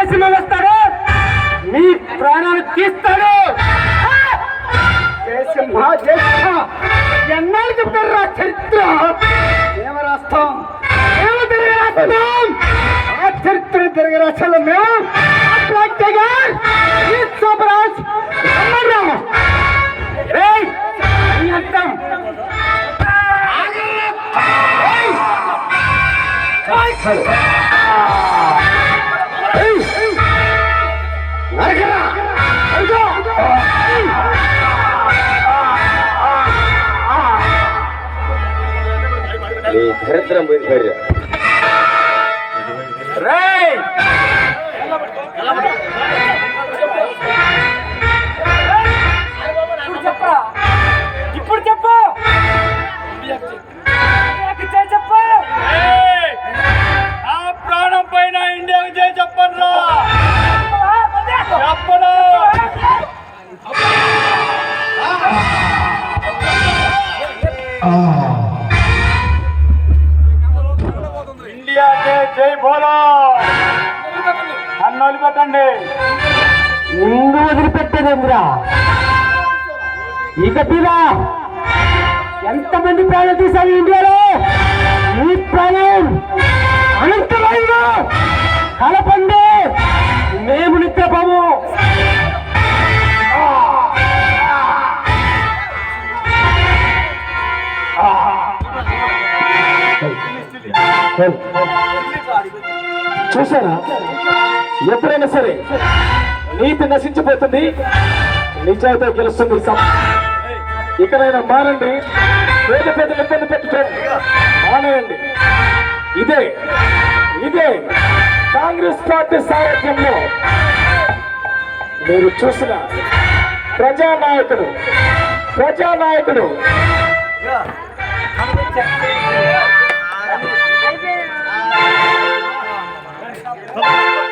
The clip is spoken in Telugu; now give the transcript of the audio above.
జయసింహ వస్తాడు. మీ ప్రాణాలు తీస్తాడు. జయసింహ జయసింహ ఎన్నాళ్ళు చెప్తారు రా చరిత్ర? ఏమ రాస్తాం. ఏమ తిరిగి రాస్తాం. ఆ చరిత్ర తిరిగి రాష్ట్రాలు మేము. అట్లాంటి సూపరాజ్ అమ్మరావు ఏయ్ ఈ నీ దరిద్రం పోయింది. రేయ్! ఇప్పుడు చెప్పు! చెప్పు! ఆ ప్రాణం పైన ఇండియాకి చేసి చెప్పండి రా చెప్పను జై బోలో నన్ను వదిలిపెట్టండి. ముందు వదిలిపెట్టేదేంద్రా ఇక మీద ఎంతమంది ప్రాణాలు తీసావు ఇండియాలో? ఈ ప్రాణం అనంతమైన? కలపండి. మేము నిద్రపోము. చూసారా ఎప్పుడైనా సరే నీతి నశించిపోతుంది. నిజాయితీ గెలుస్తుంది. ఈ ఇకనైనా మారండి. పేద పేద ఇబ్బంది పెట్టుకోండి మానేయండి. ఇదే ఇదే కాంగ్రెస్ పార్టీ సారథ్యంలో మీరు చూసిన ప్రజానాయకుడు ప్రజానాయకుడు. ধন্যবাদ